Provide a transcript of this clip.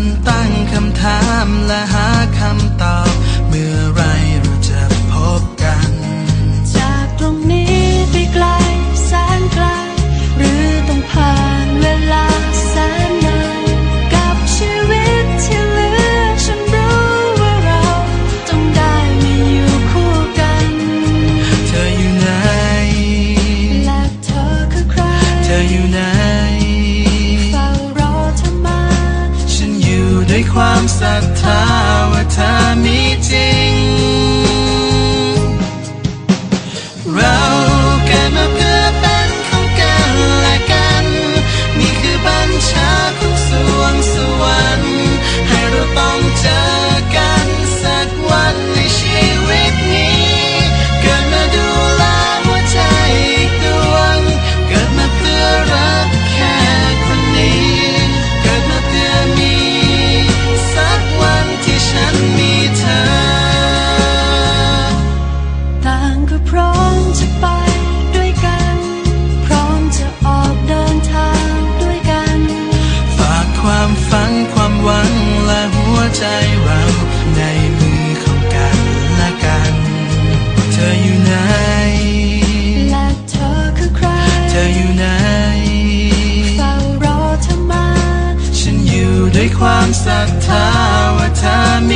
นตั้งคำถามและหา ศรัทธาว่าเธอมีจริง เราเกิดมาเพื่อเป็นของกันและกัน นี่คือบัญชาของสวงสวรรค์ให้เราต้องเจอ ความฝันความหวังและหัวใจเราในมือของกันและกัน เธออยู่ไหนและเธอคือใคร เธออยู่ไหนเฝ้ารอเธอมา ฉันอยู่ด้วยความศรัทธาว่าเธอมี